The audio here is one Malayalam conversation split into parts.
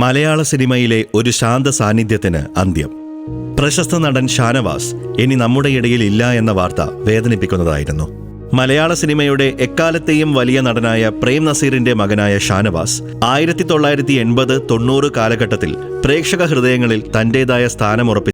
മലയാള സിനിമയിലെ ഒരു ശാന്ത സാന്നിധ്യത്തിന് അന്ത്യം. പ്രശസ്ത നടൻ ഷാനവാസ് ഇനി നമ്മുടെ ഇടയിൽ ഇല്ല എന്ന വാർത്ത വേദനിപ്പിക്കുന്നതായിരുന്നു. മലയാള സിനിമയുടെ എക്കാലത്തെയും വലിയ നടനായ പ്രേം നസീറിന്റെ മകനായ ഷാനവാസ് ആയിരത്തി തൊള്ളായിരത്തി എൺപത് തൊണ്ണൂറ് കാലഘട്ടത്തിൽ പ്രേക്ഷക ഹൃദയങ്ങളിൽ തന്റേതായ സ്ഥാനമുറപ്പിച്ചു.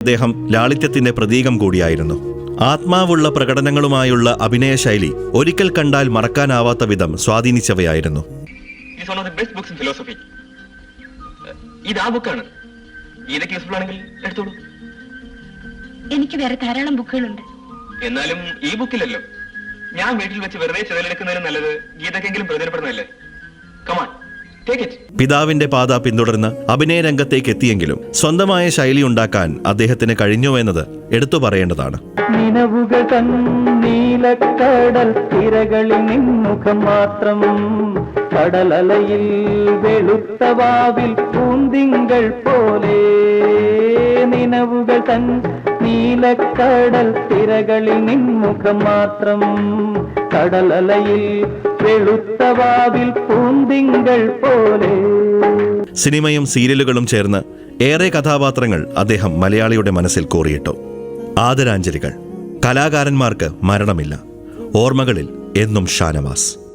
അദ്ദേഹം ലാളിത്യത്തിന്റെ പ്രതീകം കൂടിയായിരുന്നു. ആത്മാവുള്ള പ്രകടനങ്ങളുമായുള്ള അഭിനയ ശൈലി ഒരിക്കൽ കണ്ടാൽ മറക്കാനാവാത്ത വിധം സ്വാധീനിച്ചവയായിരുന്നു. എനിക്ക് വേറെ ധാരാളം ബുക്കുകളുണ്ട്. എന്നാലും ഈ ബുക്കിലല്ലോ. ഞാൻ വീട്ടിൽ വെച്ച് വെറുതെ ചെതലെടുക്കുന്നതിലും നല്ലത് ഗീതക്കെങ്കിലും പ്രയോജനപ്പെടുന്നതല്ലേ ഇറ്റ് പിതാവിന്റെ പാത പിന്തുടർന്ന് അഭിനയ രംഗത്തേക്ക് എത്തിയെങ്കിലും സ്വന്തമായ ശൈലി ഉണ്ടാക്കാൻ അദ്ദേഹത്തിന് കഴിഞ്ഞു എന്നത് എടുത്തു പറയേണ്ടതാണ്. നീലക്കടൽ തിരകളിൽ നിൻമുഖം മാത്രം കടലലയിൽ വെളുത്ത പൂന്തിങ്കൾ പോലെ നിലവുകൾ തൻ നീലക്കടൽ തിരകളിൽ നിൻമുഖം മാത്രം. കടലലയിൽ വെളുത്തവാവിൽ പൂന്തിങ്കൾ പോലെ. സിനിമയും സീരിയലുകളും ചേർന്ന് ഏറെ കഥാപാത്രങ്ങൾ അദ്ദേഹം മലയാളിയുടെ മനസ്സിൽ കോറിയിട്ടു. ആദരാഞ്ജലികൾ. കലാകാരന്മാർക്ക് മരണമില്ല. ഓർമ്മകളിൽ എന്നും ഷാനവാസ്.